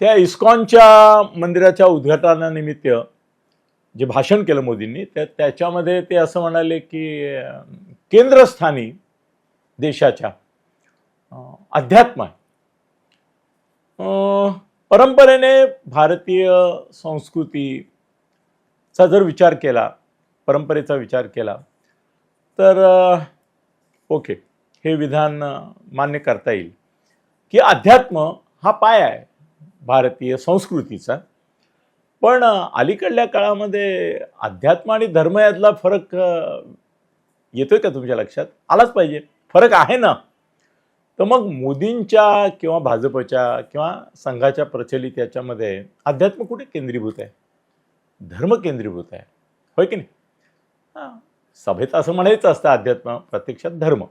त्या इस्कॉनच्या मंदिराच्या उद्घाटनानिमित्त जे भाषण केलं मोदींनी त्या त्याच्यामध्ये ते असं म्हणाले की केंद्रस्थानी देशाच्या अध्यात्म आहे परंपरेने भारतीय संस्कृतीचा जर विचार केला परंपरेचा विचार केला तर ओके हे विधान मान्य करता येईल की अध्यात्म हा पाय आहे. भारतीय संस्कृतीचा. पण अलीकडल्या काळामध्ये अध्यात्म आणि धर्म यातला फरक येतोय का तुमच्या लक्षात? आलाच पाहिजे. फरक आहे ना? तर मग मोदींच्या किंवा भाजपच्या किंवा संघाच्या प्रचलित याच्यामध्ये अध्यात्म कुठे केंद्रीभूत आहे? धर्म केंद्रीभूत आहे. होय की नाही? हां. सभेत असं म्हणायचं असतं अध्यात्म प्रत्यक्षात धर्म.